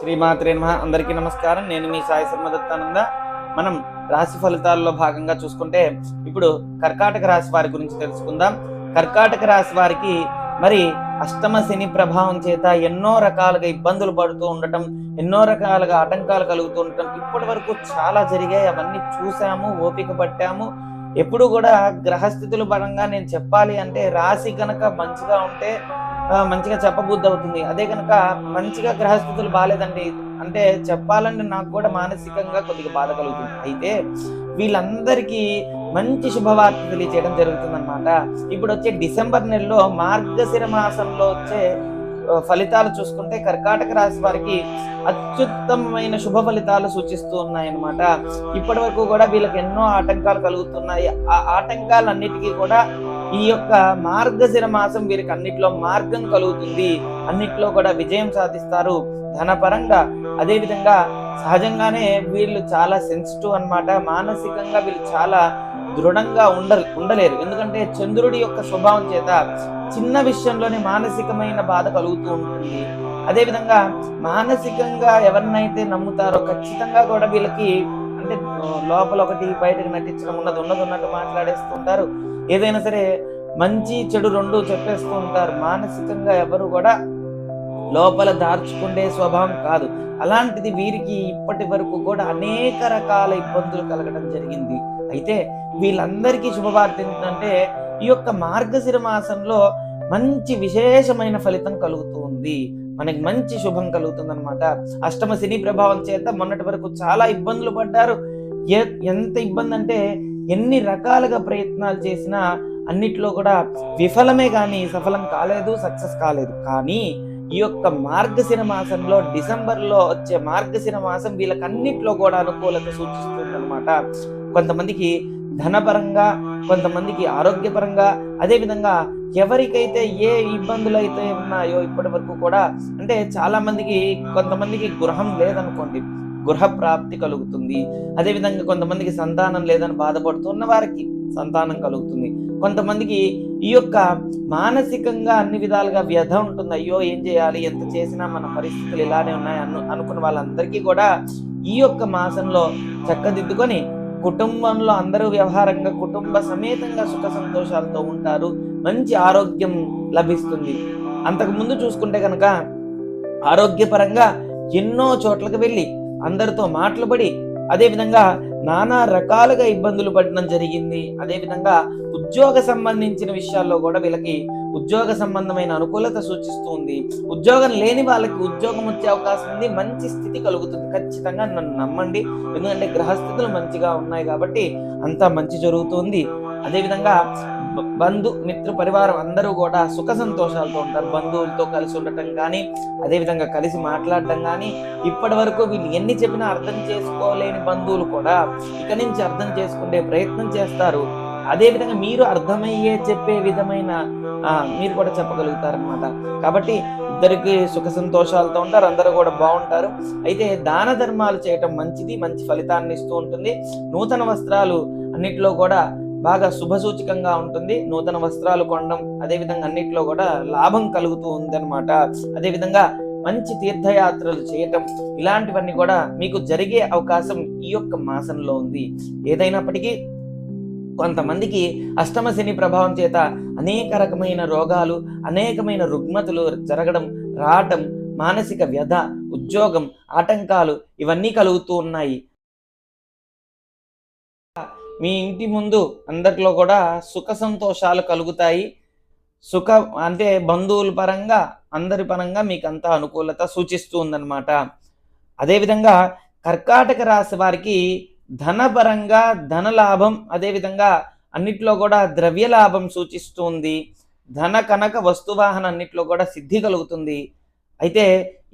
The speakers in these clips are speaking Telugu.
శ్రీమాత్రే నమ. అందరికీ నమస్కారం. నేను మీ సాయి శర్మ దత్తానంద. మనం రాశి ఫలితాల్లో భాగంగా చూసుకుంటే ఇప్పుడు కర్కాటక రాశి వారి గురించి తెలుసుకుందాం. కర్కాటక రాశి వారికి మరి అష్టమ శని ప్రభావం చేత ఎన్నో రకాలుగా ఇబ్బందులు పడుతూ ఉండటం ఎన్నో రకాలుగా ఆటంకాలు కలుగుతూ ఉండటం ఇప్పటి వరకు చాలా జరిగాయి. అవన్నీ చూసాము ఓపిక పట్టాము. ఎప్పుడు కూడా గ్రహస్థితుల పరంగా నేను చెప్పాలి అంటే రాశి కనుక మంచిగా ఉంటే మంచిగా చెప్పబుద్ధి అవుతుంది అదే కనుక మంచిగా గ్రహస్థితులు బాగాలేదండి అంటే చెప్పాలంటే నాకు కూడా మానసికంగా కొద్దిగా బాధ కలుగుతుంది. అయితే వీళ్ళందరికీ మంచి శుభవార్త తెలియజేయడం జరుగుతుందన్నమాట. ఇప్పుడు వచ్చే డిసెంబర్ నెలలో మార్గశిర మాసంలో వచ్చే ఫలితాలు చూసుకుంటే కర్కాటక రాశి వారికి అత్యుత్తమమైన శుభ ఫలితాలు సూచిస్తూ ఉన్నాయన్నమాట. ఇప్పటి వరకు కూడా వీళ్ళకి ఎన్నో ఆటంకాలు కలుగుతున్నాయి. ఆ ఆటంకాలన్నిటికీ కూడా ఈ యొక్క మార్గశిర మాసం వీరికి అన్నిట్లో మార్గం కలుగుతుంది. అన్నిట్లో కూడా విజయం సాధిస్తారు. ధనపరంగా అదే విధంగా సహజంగానే వీళ్ళు చాలా సెన్సిటివ్ అన్నమాట. మానసికంగా వీళ్ళు చాలా దృఢంగా ఉండ ఉండలేరు. ఎందుకంటే చంద్రుడి యొక్క స్వభావం చేత చిన్న విషయంలోనే మానసికమైన బాధ కలుగుతూ ఉంటుంది. అదేవిధంగా మానసికంగా ఎవరినైతే నమ్ముతారో ఖచ్చితంగా కూడా వీళ్ళకి అంటే లోపల ఒకటి బయటకు నటించడం ఉన్నది ఉన్నది ఉన్నట్టు మాట్లాడేస్తుంటారు ఏదైనా సరే మంచి చెడు రెండు చెప్పేస్తూ ఉంటారు. మానసికంగా ఎవరు కూడా లోపల దార్చుకుండే స్వభావం కాదు. అలాంటిది వీరికి ఇప్పటి వరకు కూడా అనేక రకాల ఇబ్బందులు కలగడం జరిగింది. అయితే వీళ్ళందరికీ శుభవార్త ఏంటంటే ఈ యొక్క మార్గశిర మాసంలో మంచి విశేషమైన ఫలితం కలుగుతూ ఉంది. మనకి మంచి శుభం కలుగుతుంది అనమాట అష్టమ శని ప్రభావం చేత మొన్నటి వరకు చాలా ఇబ్బందులు పడ్డారు. ఎంత ఇబ్బంది అంటే ఎన్ని రకాలుగా ప్రయత్నాలు చేసినా అన్నిట్లో కూడా విఫలమే కానీ సఫలం కాలేదు సక్సెస్ కాలేదు. కానీ ఈ యొక్క మార్గశిర మాసంలో డిసెంబర్లో వచ్చే మార్గశిర మాసం వీళ్ళకి అన్నిట్లో కూడా అనుకూలత సూచిస్తుంది అనమాట కొంతమందికి ధనపరంగా కొంతమందికి ఆరోగ్యపరంగా అదేవిధంగా ఎవరికైతే ఏ ఇబ్బందులు అయితే ఉన్నాయో ఇప్పటి వరకు కూడా అంటే చాలామందికి కొంతమందికి గృహం లేదనుకోండి. గృహ ప్రాప్తి కలుగుతుంది. అదేవిధంగా కొంతమందికి సంతానం లేదని బాధపడుతున్న వారికి సంతానం కలుగుతుంది. కొంతమందికి ఈ యొక్క మానసికంగా అన్ని విధాలుగా వ్యధ ఉంటుంది. అయ్యో ఏం చేయాలి? ఎంత చేసినా మన పరిస్థితులు ఇలానే ఉన్నాయి అను అనుకున్న వాళ్ళందరికీ కూడా ఈ యొక్క మాసంలో చక్కదిద్దుకొని కుటుంబంలో అందరూ వ్యవహారంగా కుటుంబ సమేతంగా సుఖ సంతోషాలతో ఉంటారు. మంచి ఆరోగ్యం లభిస్తుంది. అంతకుముందు చూసుకుంటే కనుక ఆరోగ్యపరంగా ఎన్నో చోట్లకు వెళ్ళి అందరితో మాట్లాడి అదేవిధంగా నానా రకాలుగా ఇబ్బందులు పడడం జరిగింది. అదేవిధంగా ఉద్యోగ సంబంధించిన విషయాల్లో కూడా వీళ్ళకి ఉద్యోగ సంబంధమైన అనుకూలత సూచిస్తూ ఉంది. ఉద్యోగం లేని వాళ్ళకి ఉద్యోగం వచ్చే అవకాశం ఉంది. మంచి స్థితి కలుగుతుంది. ఖచ్చితంగా నన్ను నమ్మండి. ఎందుకంటే గ్రహస్థితులు మంచిగా ఉన్నాయి కాబట్టి అంతా మంచి జరుగుతుంది అదేవిధంగా బంధు మిత్ర పరివారం అందరూ కూడా సుఖ సంతోషాలతో ఉంటారు. బంధువులతో కలిసి ఉండటం కానీ అదేవిధంగా కలిసి మాట్లాడటం కానీ ఇప్పటి వరకు వీళ్ళు ఎన్ని చెప్పినా అర్థం చేసుకోలేని బంధువులు కూడా ఇక నుంచి అర్థం చేసుకునే ప్రయత్నం చేస్తారు. అదేవిధంగా మీరు అర్థమయ్యే చెప్పే విధమైన మీరు కూడా చెప్పగలుగుతారనమాట కాబట్టి ఇద్దరికి సుఖ సంతోషాలతో ఉంటారు అందరూ కూడా బాగుంటారు. అయితే దాన ధర్మాలు చేయటం మంచిది మంచి ఫలితాన్ని ఇస్తూ ఉంటుంది. నూతన వస్త్రాలు అన్నిట్లో కూడా బాగా శుభసూచకంగా ఉంటుంది. నూతన వస్త్రాలు కొనడం అదేవిధంగా అన్నిట్లో కూడా లాభం కలుగుతూ ఉందన్నమాట. అదేవిధంగా మంచి తీర్థయాత్రలు చేయటం ఇలాంటివన్నీ కూడా మీకు జరిగే అవకాశం ఈ యొక్క మాసంలో ఉంది. ఏదైనప్పటికీ కొంతమందికి అష్టమ శని ప్రభావం చేత అనేక రకమైన రోగాలు అనేకమైన రుగ్మతులు జరగడం రావటం మానసిక వ్యధ ఉద్యోగం ఆటంకాలు ఇవన్నీ కలుగుతూ ఉన్నాయి. మీ ఇంటి ముందు అందరిలో కూడా సుఖ సంతోషాలు కలుగుతాయి. సుఖ అంటే బంధువుల పరంగా అందరి పరంగా మీకు అంతా అనుకూలత సూచిస్తూ ఉందన్నమాట. అదేవిధంగా కర్కాటక రాశి వారికి ధనపరంగా ధన లాభం అదేవిధంగా అన్నిట్లో కూడా ద్రవ్య లాభం సూచిస్తుంది ధన కనక వస్తువాహన అన్నిట్లో కూడా సిద్ధి కలుగుతుంది. అయితే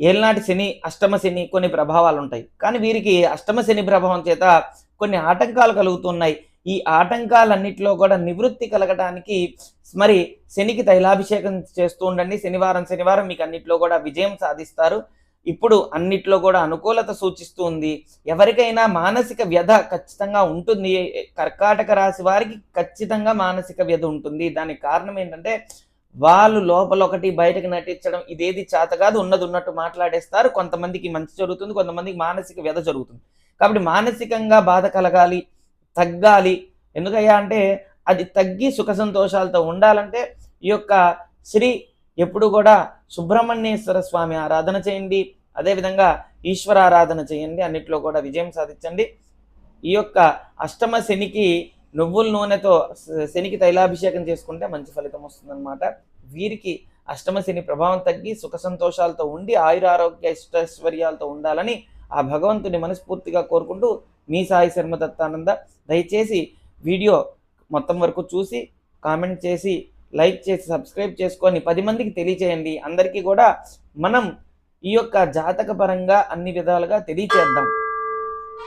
ఏళ్ళనాటి శని అష్టమ శని కొన్ని ప్రభావాలు ఉంటాయి. కానీ వీరికి అష్టమ శని ప్రభావం చేత కొన్ని ఆటంకాలు కలుగుతున్నాయి. ఈ ఆటంకాలన్నిటిలో కూడా నివృత్తి కలగటానికి మరి శనికి తైలాభిషేకం చేస్తూ ఉండండి. శనివారం శనివారం మీకు అన్నిట్లో కూడా విజయం సాధిస్తారు. ఇప్పుడు అన్నిట్లో కూడా అనుకూలత సూచిస్తూ ఉంది. ఎవరికైనా మానసిక వ్యధ ఖచ్చితంగా ఉంటుంది. కర్కాటక రాశి వారికి ఖచ్చితంగా మానసిక వ్యధ ఉంటుంది. దానికి కారణం ఏంటంటే వాళ్ళు లోపల ఒకటి బయటకు నటించడం ఇదేది చేత కాదు ఉన్నది ఉన్నట్టు మాట్లాడేస్తారు. కొంతమందికి మంచి జరుగుతుంది కొంతమందికి మానసిక వ్యధ జరుగుతుంది. కాబట్టి మానసికంగా బాధ కలగాలి తగ్గాలి. ఎందుకయ్యా అంటే అది తగ్గి సుఖ సంతోషాలతో ఉండాలంటే ఈ యొక్క శ్రీ ఎప్పుడు కూడా సుబ్రహ్మణ్యేశ్వర స్వామి ఆరాధన చేయండి. అదేవిధంగా ఈశ్వర ఆరాధన చేయండి. అన్నిట్లో కూడా విజయం సాధించండి. ఈ యొక్క అష్టమ శనికి నువ్వుల నూనెతో శనికి తైలాభిషేకం చేసుకుంటే మంచి ఫలితం వస్తుందన్నమాట. వీరికి అష్టమ శని ప్రభావం తగ్గి సుఖ సంతోషాలతో ఉండి ఆయురారోగ్య ఇష్టైశ్వర్యాలతో ఉండాలని ఆ భగవంతుని మనస్ఫూర్తిగా కోరుకుంటూ మీ సాయి శర్మ దత్తానంద దయచేసి వీడియో మొత్తం వరకు చూసి కామెంట్ చేసి లైక్ చేసి సబ్స్క్రైబ్ చేసుకొని పది మందికి తెలియచేయండి. అందరికీ కూడా మనం ఈ యొక్క జాతక పరంగా అన్ని విధాలుగా తెలియచేద్దాం.